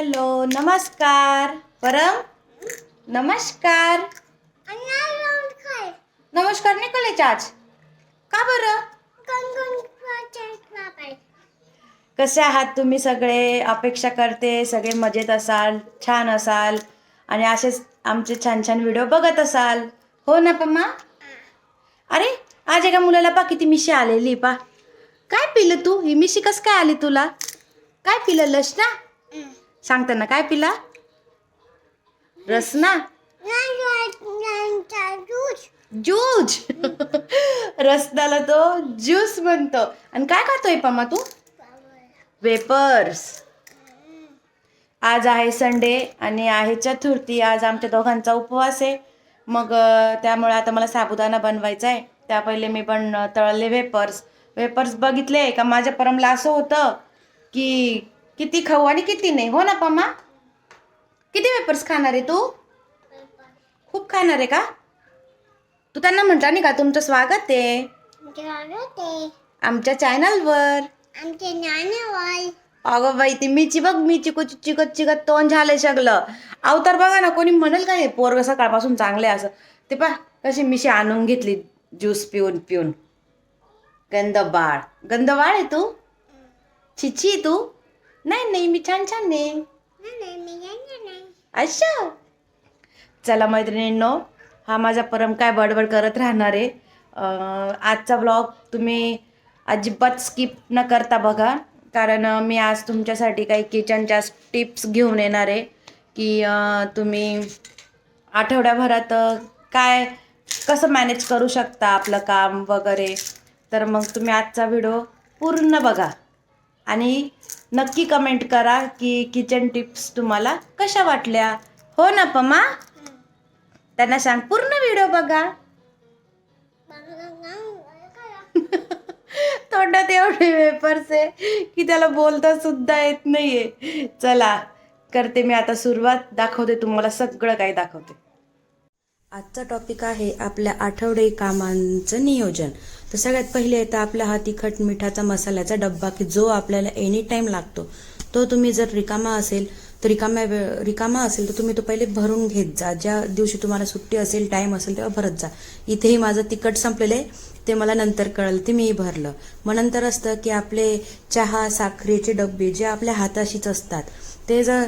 Hello नमस्कार. परम नमस्कार. नमस्कार नाही कळायचे आज का बरं? कसे आहात तुम्ही सगळे? अपेक्षा करते सगळे मजेत असाल छान असाल आणि असेच आमचे छान छान व्हिडिओ बघत असाल. हो ना पम्मा? अरे आज एका मुलाला पा किती मिशी आलेली पा काय पिलं तू? ही मिशी कस काय आली तुला? काय पिलं लस ना? सांगताना काय पिला? रस ना ज्यूस. रसदाला तो ज्यूस म्हणतो. आणि काय खातोय पमा तू? वेपर्स. आज आहे संडे आणि आहे चतुर्थी. आज आमच्या दोघांचा उपवास आहे. मग त्यामुळे आता मला साबुदाणा बनवायचा आहे. त्या पहिले मी पण तळले वेपर्स. वेपर्स बघितले का? माझ्या परमला असं होतं की किती खाऊ आणि किती नाही हो ना पम्मा? किती वेपर्स खाणार आहे तू? खूप खाणार आहे का? तू त्यांना म्हटला नाही का तुमचं स्वागत आहे? आमच्या चॅनलवर. आमचे नाणेवाल अगं बाई ती मिची बघ मी चिकट चिकट चिकट तोंड झालंय सगळं. अवतार बघा ना कोणी म्हणेल का हे पोरग सकाळपासून चांगले असं? ते पा कशी मिशी आणून घेतली ज्यूस पिऊन पिऊन. गंद बाळ बाळ आहे तू? छिची तू? नाही नाही मी छान छान नाही अच्छा. चला मैत्रिणींनो हा माझा परम काय बडबड करत राहणार आहे. आजचा ब्लॉग तुम्ही अजिबात स्किप न करता बघा. कारण मी आज तुमच्यासाठी काही किचनच्या टिप्स घेऊन येणार आहे. की तुम्ही आठवड्याभरात काय कसं मॅनेज करू शकता आपलं काम वगैरे. तर मग तुम्ही आजचा व्हिडिओ पूर्ण बघा. आणि नक्की कमेंट करा की किचन टिप्स तुम्हाला कशा वाटल्या. हो ना पमा? त्यांना सांग पूर्ण व्हिडिओ बघा. तोंडात एवढे वेपर्स आहे की त्याला बोलता सुद्धा येत नाहीये. चला करते मी आता सुरुवात. दाखवते तुम्हाला सगळं काही दाखवते. आजचा टॉपिक आहे आपल्या आठवडे कामांचं नियोजन. तर सगळ्यात पहिले येतं आपला हा तिखट मिठाचा मसाल्याचा डब्बा की जो आपल्याला एनी टाईम लागतो. तो तुम्ही जर रिकामा असेल तर रिकाम्या वेळ रिकामा असेल तर तुम्ही तो पहिले भरून घेत जा. ज्या दिवशी तुम्हाला सुट्टी असेल टाईम असेल तेव्हा भरत जा. इथेही माझं तिखट संपलेलं आहे ते मला नंतर कळलं ते मीही भरलं. मग नंतर असतं की आपले चहा साखरेचे डब्बे जे आपल्या हाताशीच असतात ते जर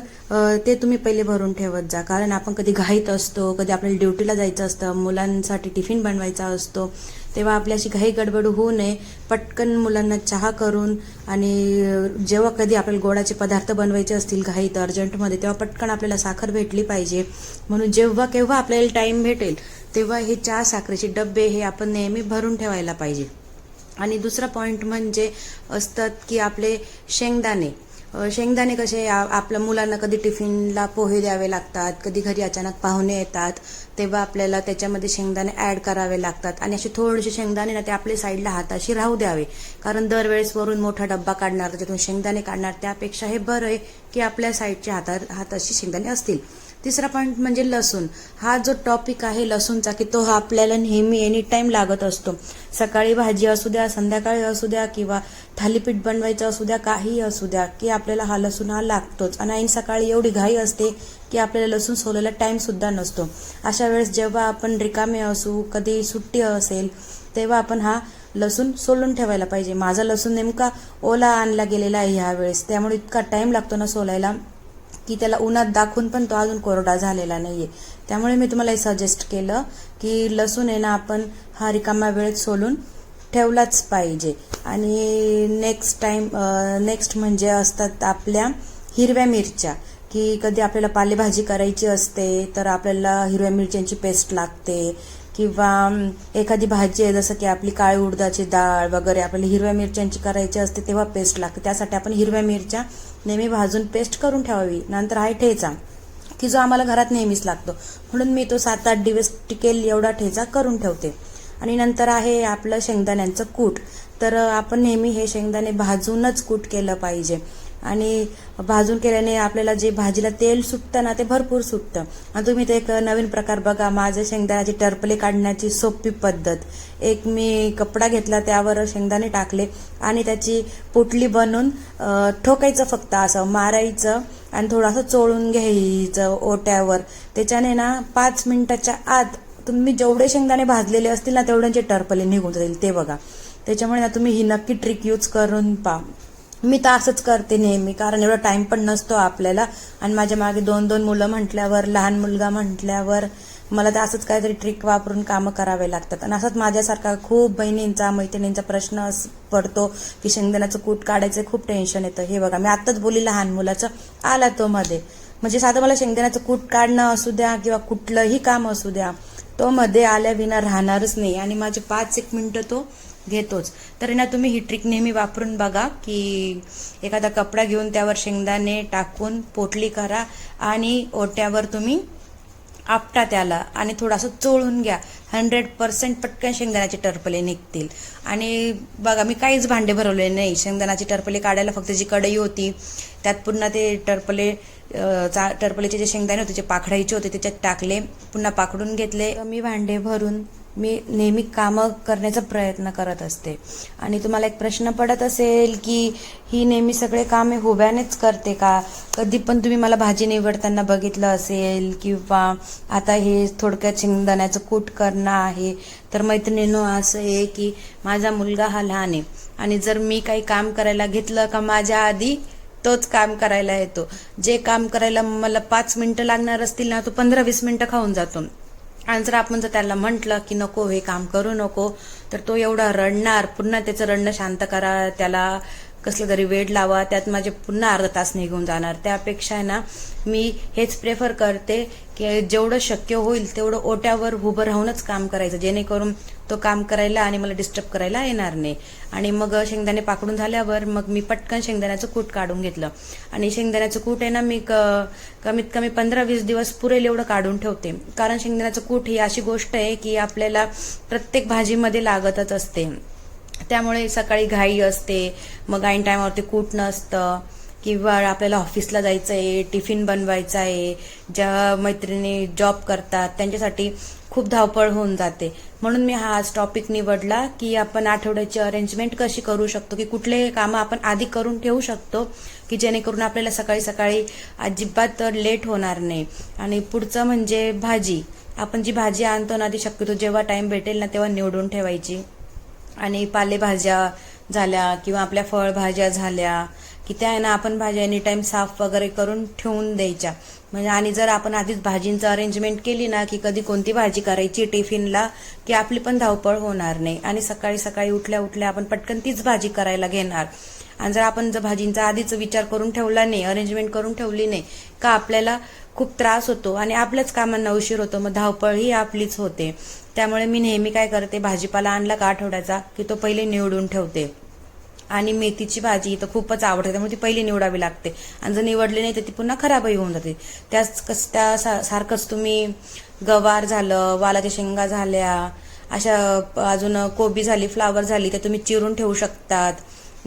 ते तुम्ही पहिले भरून ठेवत जा. कारण आपण कधी घाईत असतो कधी आपल्याला ड्युटीला जायचं असतं मुलांसाठी टिफिन बनवायचा असतो तेव्हा आपल्याशी अशी घाई गडबड होऊ नये. पटकन मुलांना चहा करून आणि जेव्हा कधी आपल्याला गोडाचे पदार्थ बनवायचे असतील घाईत अर्जंटमध्ये तेव्हा पटकन आपल्याला साखर भेटली पाहिजे. म्हणून जेव्हा केव्हा आपल्याला टाईम भेटेल तेव्हा हे चहा साखरेचे डबे हे आपण नेहमी भरून ठेवायला पाहिजे. आणि दुसरा पॉईंट म्हणजे असतात की आपले शेंगदाणे. शेंगदाणे कसे आपल्या मुलांना कधी टिफिनला पोहे द्यावे लागतात कधी घरी अचानक पाहुणे येतात तेव्हा आपल्याला त्याच्यामध्ये शेंगदाणे ॲड करावे लागतात. आणि असे थोडेसे शेंगदाणे ना ते आपल्या साईडला हाताशी राहू द्यावे. कारण दरवेळेस वरून मोठा डब्बा काढणार त्याच्यातून शेंगदाणे काढणार त्यापेक्षा हे बरं आहे की आपल्या साईडच्या हाता हाताशी शेंगदाणे असतील. तिसरा पॉईंट म्हणजे लसूण. हा जो टॉपिक आहे लसूणचा की तो हा आपल्याला नेहमी एनी टाईम लागत असतो. सकाळी भाजी असू द्या संध्याकाळी असू द्या किंवा थालीपीठ बनवायचं असू द्या काही असू द्या की आपल्याला हा लसूण हा लागतोच. आणि ऐन सकाळी एवढी घाई असते की आपल्याला लसूण सोलायला टाईमसुद्धा नसतो. अशा वेळेस जेव्हा आपण रिकामे असू कधी सुट्टी असेल तेव्हा आपण हा लसूण सोलून ठेवायला पाहिजे. माझा लसूण नेमका ओला आणला गेलेला आहे ह्या वेळेस त्यामुळे इतका टाईम लागतो ना सोलायला. की त्याला उन्हात दाखवून पण तो अजून कोरडा झालेला नाहीये. त्यामुळे मी तुम्हाला हे सजेस्ट केलं की लसूण आहे ना आपण हा रिकामा वेळेत सोलून ठेवलाच पाहिजे. आणि नेक्स्ट टाईम नेक्स्ट म्हणजे असतात आपल्या हिरव्या मिरच्या. की कधी आपल्याला पालेभाजी करायची असते तर आपल्याला हिरव्या मिरच्यांची पेस्ट लागते. किंवा एखादी भाजी आहे जसं की आपली काळी उडदाची डाळ वगैरे आपल्याला हिरव्या मिरच्यांची करायची असते तेव्हा पेस्ट लागते. त्यासाठी आपण हिरव्या मिरच्या नेहमी भाजून पेस्ट करून ठेवावी. नंतर आहे ठेचा की जो आम्हाला घरात नेहमीच लागतो. म्हणून मी तो सात आठ दिवस टिकेल एवढा ठेचा करून ठेवते. आणि नंतर आहे आपलं शेंगदाण्यांचं कूट. तर आपण नेहमी हे शेंगदाणे भाजूनच कूट केलं पाहिजे. आणि भाजून केल्याने आपल्याला जे भाजीला तेल सुटतं ना ते भरपूर सुटतं. आणि तुम्ही ते एक नवीन प्रकार बघा माझं शेंगदाण्याची टरपले काढण्याची सोपी पद्धत. एक मी कपडा घेतला त्यावर शेंगदाणे टाकले आणि त्याची पोटली बनवून ठोकायचं फक्त असं मारायचं आणि थोडंसं चोळून घ्यायचं ओट्यावर. त्याच्याने ना पाच मिनिटाच्या आत तुम्ही जेवढे शेंगदाणे भाजलेले असतील ना तेवढ्यांचे टरपले निघून जाईल ते बघा. त्याच्यामुळे ना तुम्ही ही नक्की ट्रिक यूज करून पा मी तर असंच करते नेहमी कारण एवढा टाइम पण नसतो आपल्याला. आणि माझ्या मागे दोन दोन मुलं म्हटल्यावर लहान मुलगा म्हटल्यावर मला तर असंच काहीतरी ट्रिक वापरून कामं करावे लागतात. आणि असंच माझ्यासारखा खूप बहिणींचा मैत्रिणींचा प्रश्न पडतो की शेंगदाण्याचं कूट काढायचं खूप टेन्शन येतं. हे बघा मी आत्ताच बोली लहान मुलाचं आला तो मध्ये. म्हणजे साधं मला शेंगदाण्याचं कूट काढणं असू द्या किंवा कुठलंही काम असू द्या तो मध्ये आल्याविना राहणारच नाही. आणि माझे पाच एक मिनिटं तो घेतोच. तर ना तुम्ही ही ट्रिक नेहमी वापरून बघा की एखादा कपडा घेऊन त्यावर शेंगदाणे टाकून पोटली करा आणि ओट्यावर तुम्ही आपटा त्याला आणि थोडासा चोळून घ्या. हंड्रेड पर्सेंट पटकन शेंगदाण्याचे टरपले निघतील. आणि बघा मी काहीच भांडे भरवले नाही. शेंगदाण्याचे टरपले काढायला फक्त जी कढई होती त्यात पुन्हा ते टरपले चा टरपलेचे जे शेंगदाणे होते जे पाखडायचे होते त्याच्यात टाकले पुन्हा पाकडून घेतले. मी भांडे भरून मी नेहमी कामं करण्याचा प्रयत्न करत असते. आणि तुम्हाला एक प्रश्न पडत असेल की ही नेहमी सगळे कामे हुब्यानेच करते का? कधी पण तुम्ही मला भाजी निवडताना बघितलं असेल किंवा आता हे थोडक्यात शेंगदाण्याचं कूट करणं आहे तर मैत्रिणीनो असं आहे की माझा मुलगा हा लहान आहे आणि जर मी काही काम करायला घेतलं का माझ्या आधी तोच काम करायला येतो. जे काम करायला मला पाच मिनिटं लागणार असतील ना तो पंधरा वीस मिनिटं खाऊन जातो. आणि जर आपण जर त्याला म्हटलं की नको हे काम करू नको तर तो एवढा रडणार पुन्हा त्याचं रडणं शांत करा त्याला कसलं तरी वेळ लावा त्यात माझे पुन्हा अर्धा तास निघून जाणार. त्यापेक्षा आहे ना मी हेच प्रेफर करते की जेवढं शक्य होईल तेवढं ओट्यावर उभं राहूनच काम करायचं. जेणेकरून तो काम करायला आणि मला डिस्टर्ब करायला येणार नाही. आणि मग शेंगदाणे पाकडून झाल्यावर मग मी पटकन शेंगदाण्याचं कूट काढून घेतलं. आणि शेंगदाण्याचं कूट आहे ना मी क कमीत कमी पंधरा वीस दिवस पुरेल एवढं काढून ठेवते. कारण शेंगदाण्याचं कूट ही अशी गोष्ट आहे की आपल्याला प्रत्येक भाजीमध्ये लागतच असते. त्यामुळे सकाळी घाई असते मग ऐन टायमावरती कूट नसतं किंवा आपल्याला ऑफिसला जायचं आहे टिफिन बनवायचा आहे ज्या मैत्रिणी जॉब करतात त्यांच्यासाठी खूप धावपळ होऊन जाते. म्हणून मी हा आज टॉपिक निवडला की आपण आठवड्याची अरेंजमेंट कशी करू शकतो की कुठले कामं आपण आधी करून ठेवू शकतो की जेणेकरून आपल्याला सकाळी सकाळी अजिबात लेट होणार नाही. आणि पुढचं म्हणजे भाजी. आपण जी भाजी आणतो ना ती शक्यतो जेव्हा टाइम भेटेल ना तेव्हा निवडून ठेवायची. आणि पालेभाज्या झाल्या किंवा आपल्या फळभाज्या झाल्या की त्या आहे ना आपण भाज्या एनी टाईम साफ वगैरे करून ठेवून द्यायच्या. म्हणजे आणि जर आपण आधीच भाजींचं अरेंजमेंट केली ना की कधी कोणती भाजी करायची टिफिनला की आपली पण धावपळ होणार नाही. आणि सकाळी सकाळी उठल्या उठल्या आपण पटकन तीच भाजी करायला घेणार. आणि जर आपण जर भाजींचा आधीच विचार करून ठेवला नाही अरेंजमेंट करून ठेवली नाही का आपल्याला खूप त्रास होतो आणि आपल्याच कामांना उशीर होतो. मग धावपळ ही आपलीच होते. त्यामुळे मी नेहमी काय करते भाजीपाला आणला का आठवड्याचा की तो पहिले निवडून ठेवते. आणि मेथीची भाजी तर खूपच आवडते त्यामुळे ती पहिली निवडावी लागते. आणि जर निवडली नाही तर ती पुन्हा खराबही होऊन जाते. त्याच कस त्या सा- सारखंच तुम्ही गवार झालं वालाच्या शेंगा झाल्या अशा अजून कोबी झाली फ्लावर झाली त्या तुम्ही चिरून ठेवू शकतात.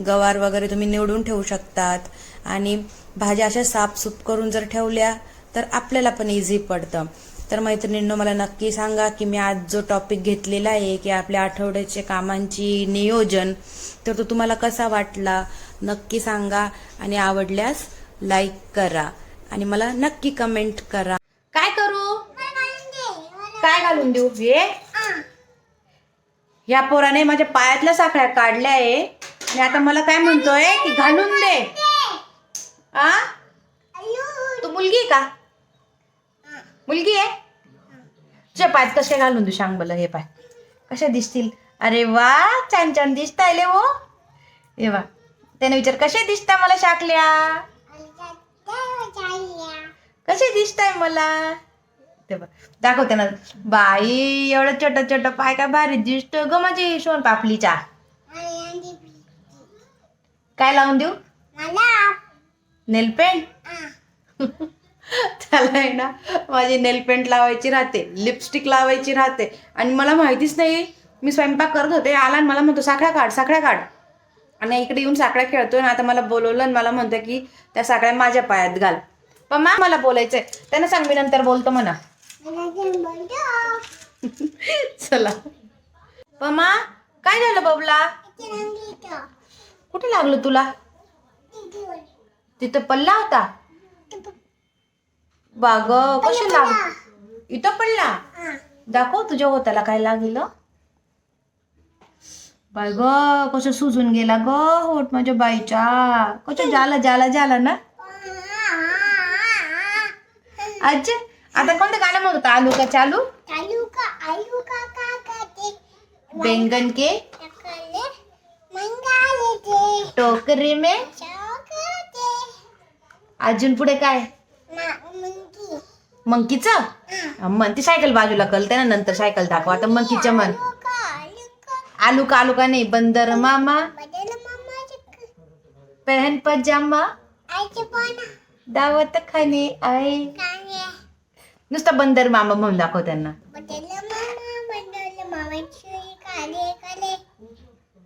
गवार वगैरे तुम्ही निवडून ठेवू शकतात. आणि भाज्या अशा साफसूफ करून जर ठेवल्या तर आपल्याला पण इझी पडतं. तर मैत्रिणींनो मला नक्की सांगा की मी आज जो टॉपिक घेतलेला आहे की आपल्या आठवड्याच्या कामांची नियोजन तर तो तुम्हाला कसा वाटला? नक्की सांगा आणि आवडल्यास लाईक करा. आणि मला नक्की कमेंट करा. काय करू? काय घालून देऊ? हे? या पोराने माझ्या पायातल्या साखळ्या काढल्या आहे. आणि आता मला काय म्हणतोय? की घालून दे. आ? तू मुलगी का? मुलगी आहे? तुझ्या पायात कसे घालून देऊ सांग हे पाय. कसे दिसतील? अरे वा छान छान दिसतायले हो. हे वा त्याने विचार कसे दिसताय मला शाकल्या? कसे दिसताय मला? ते बघ दाखवते ना बाई एवढं छोट छोट पाय काय भारी दिसतोय ग माझी सोन पापलीच्या काय लावून देऊ? नेल पेंट? त्याला आहे ना माझी नेल पेंट लावायची राहते लिपस्टिक लावायची राहते. आणि मला माहितीच नाही मी स्वयंपाक करत होते आला आणि मला म्हणतो साखळ्या काढ साखळ्या काढ. आणि इकडे येऊन साखळ्या खेळतोय आणि आता मला बोलवलं आणि मला म्हणतं की त्या साखळ्या माझ्या पायात घाल. पण मा मला बोलायचंय. त्यांना सांग मी नंतर बोलतो म्हणा. चला. पमा काय झालं बबला? कुठे लागलं तुला? तिथं पल्ला होता? बाग कसं लाग इथं पडला. दाखव तुझ्या होताला काय लागलं. बाय ग कसं सुजून गेला ग होट माझ्या बाईच्या कसं जाला जाला जाला ना. अच्छा आता कोणतं गाणं म्हणत? आलू का चालू? बेंगन के? टोकरी में? अजून पुढे काय? मंकीचं? म्हण ती सायकल बाजूला कळते ना नंतर सायकल दाखव. आता मंकीचं म्हण. आलू का आलू का नाही बंदर मामा. पहन पजामा. दावत खाणे आहे काने नुसतं बंदर मामा म्हणून दाखव त्यांना.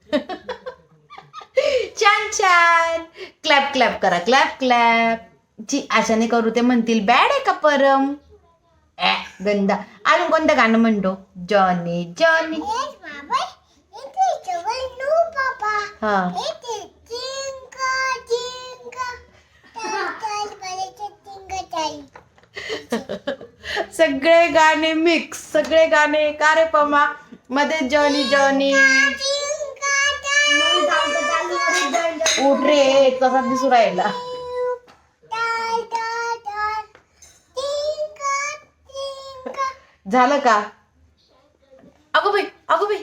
छान छान. क्लॅप क्लॅप करा क्लॅप क्लॅप. जी आशाने करू ते म्हणतील बॅड आहे का परम? ऍ, गंदा. अजून कोणतं गाणं म्हणतो? Johnny Johnny. हा. सगळे गाणे मिक्स सगळे गाणे का रे पमा? मध्ये जॉनी जॉनी. उठ रे तसा दिसू राहिला? झालं का अगो बाई अगो बाई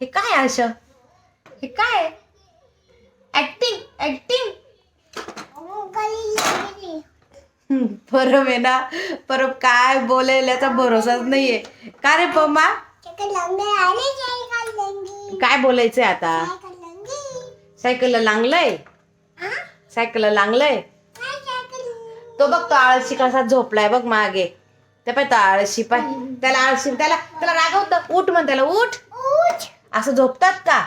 हे काय आशा हे काय ऍक्टिंग ऍक्टिंग. परब आहे ना परब काय बोलेल याचा भरोसाच नाहीये का रे पम्मा. काय बोलायचंय आता. सायकलला लागलंय? सायकलला लागलंय सायकल लंगी? तो बघ तो आळशी कसा झोपलाय बघ मागे त्या पाय तो आळशी पाय त्याला आळशी त्याला त्याला रागवतं उठ म्हण त्याला उठ. असं झोपतात का?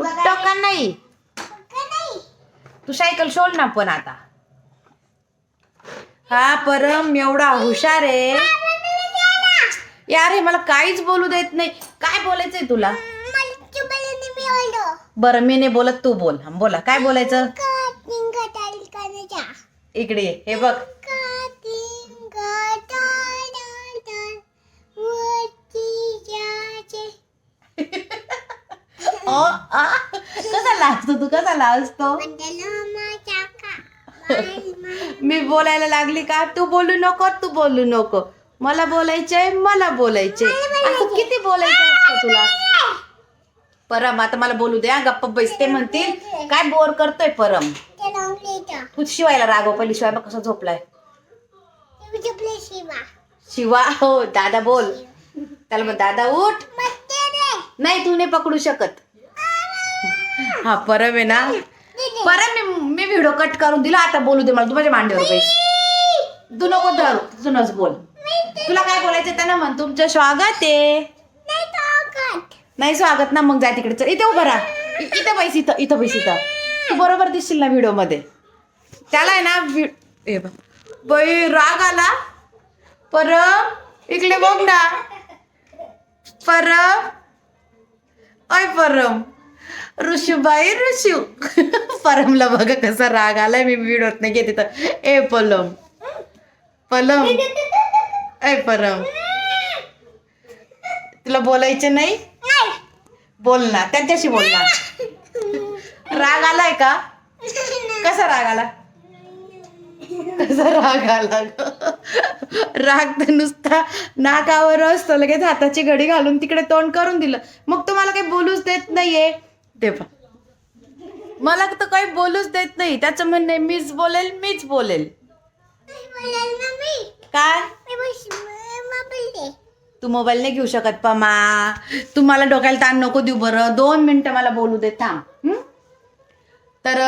उठतो का? नाही? तू सायकल सोड ना पण आता. हा परम एवढा हुशार आहे. यार हे मला काहीच बोलू देत नाही. काय बोलायचंय तुला. बरं मी नाही बोलत तू बोल. बोला काय बोलायचं. इकडे. हे बघ. कसा लाजतो तू कसा. माल, माल. मी बोलायला लागली का? तू बोलू नको तू बोलू नको. मला बोलायचंय मला बोलायचंय. असं किती बोलायचं असतं तुला? परम आता मला बोलू द्या. गप्प बैसते म्हणतील. काय बोर करतोय परम? ते शिवायला रागव पहिली शिवाय कसा झोपलाय. शिवा. शिवा? हो दादा बोल. त्याला मग दादा उठ. नाही तू नाही पकडू शकत. हा परम आहे ना. दीदी. परम मी मी व्हिडिओ कट करून दिला आता बोलू दे मला. तू माझ्या मांडीवर पैसे तू नको धरू तुझूनच बोल. तुला काय बोलायचं त्यांना म्हण. तुमचं स्वागत आहे. नाही स्वागत ना मग जाय तिकडे. चल इथे उभं राहा. इथं पैसे इथं इथं पैसे इथं. तू बरोबर दिसशील ना व्हिडिओमध्ये त्याला आहे ना वि- हे बाई राग आला. परम इकडे बघ ना. परम अय परम ऋषूबाई ऋषू. परमला बघा कसा राग आलाय. मी व्हिडिओत नाही घेते तर. ए पलम. पलम. ए परम तुला बोलायचं नाही? बोल ना. त्यांच्याशी बोल ना. राग आलाय का? कसा राग आला? कसा राग आला राग तर नुसता नाकावर असतो. लगेच हाताची घडी घालून तिकडे तोंड करून दिलं. मग तुम्हाला काही बोलूच देत नाहीये. ते मला तर काही बोलूच देत नाही. त्याचं म्हणणं मीच बोलेल मीच बोलेल. काय? तू मोबाईल नाही घेऊ शकत पमा. तू मला डोक्याला ताण नको देऊ बरं. दोन मिनटं मला बोलू दे थांब. तर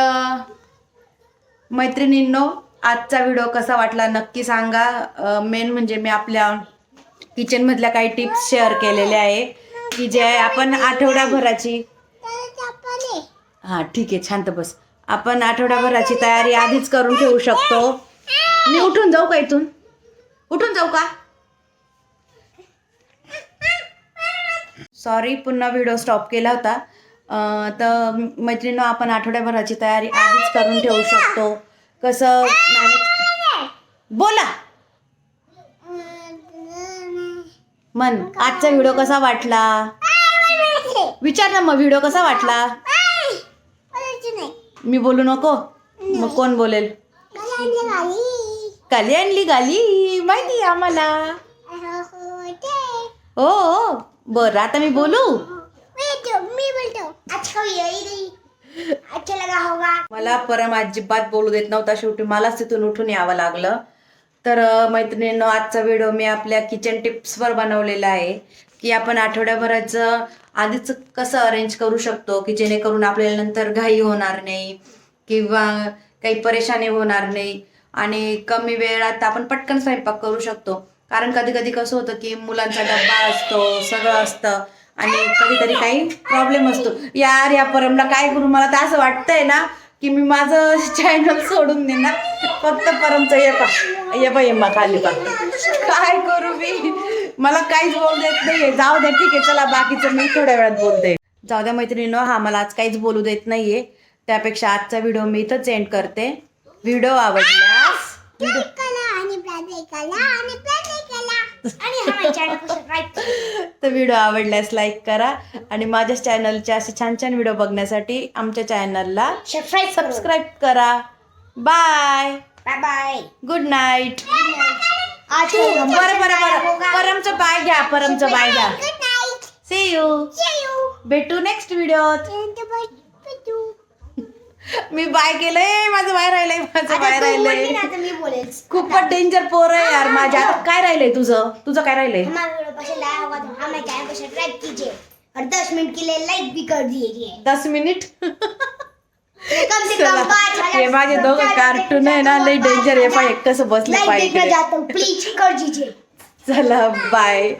मैत्रिणींनो आजचा व्हिडिओ कसा वाटला नक्की सांगा. मेन म्हणजे मी आपल्या किचनमधल्या काही टिप्स शेअर केलेल्या आहे की जे आपण आठवड्याभराची त्याला हां ठीक आहे शांत बस. आपण आठवड्याभराची तयारी आधीच करून ठेवू शकतो. मी उठून जाऊ का इथून? उठून जाऊ का? सॉरी पुन्हा व्हिडिओ स्टॉप केला होता. तर मैत्रिणीनं आपण आठवड्याभराची तयारी आधीच करून ठेवू शकतो. कसं मॅनेज बोला. मन आजचा व्हिडिओ कसा वाटला? विचार ना मग व्हिडिओ कसा वाटला? मी बोलू नको? मग कोण बोलेल? गाली आणली गाली? माहिती आम्हाला. हो हो. बरं आता मी बोलू? मला परम अजिबात बोलू देत नव्हता शेवटी. मलाच तिथून उठून यावं लागलं. तर मैत्रिणींनो आजचा व्हिडिओ मी आपल्या किचन टिप्सवर बनवलेला आहे. की आपण आठवड्याभराचं आधीच कसं अरेंज करू शकतो की जेणेकरून आपल्याला नंतर घाई होणार नाही किंवा काही परेशानी होणार नाही आणि कमी वेळात आपण पटकन स्वयंपाक करू शकतो. कारण कधी कधी कसं होतं की मुलांचा डब्बा असतो सगळं असतं आणि कधीतरी काही प्रॉब्लेम असतो. यार या परमला काय करू? मला तर असं वाटतंय ना. की मी माझं चॅनल सोडून देणार. फक्त परमचं ये पा ये पा ये खाली पा. काय करू मी? मला काहीच बोल देत नाहीये. जाऊ दे ठीक आहे चला बाकीचं मी थोड्या वेळात बोलते. जाऊ द्या मैत्रिणीनं हा मला आज काहीच बोलू देत नाहीये. त्यापेक्षा आजचा व्हिडिओ मी इथंच एंड करते. व्हिडिओ आवडल्यास आणि हा चॅनल को सबस्क्राइब करा तर व्हिडिओ आवडल्यास लाईक करा आणि माझ्या चॅनलचे असे छान छान व्हिडिओ बघण्यासाठी आमच्या चॅनलला सबस्क्राइब सबस्क्राईब करा. Bye bye bye good night आज बरं बरं बरं. परमचं बाय घ्या परमचं बाय घ्या. Night see you See you. भेटू नेक्स्ट व्हिडिओत the मी बाय केलंय माझं बाय राहिलंय माझं बाय राहिलंय. आता मी बोलेल. खूपच डेंजर पोर आहे यार माझ्या. आता काय राहिलंय तुझं? तुझं काय राहिलंय? हमारा वीडियो पसंद आया होगा तो हमें चैनल को सब्सक्राइब कीजिए और 10 मिनट के लिए लाइक भी कर दीजिए दस मिनिट कम से कम हे माझे दोघं कार्टून आहे ना लई डेंजर आहे. पाय कसं बसले पाहिजे चाहता हूँ प्लीज कर दीजिए. चला बाय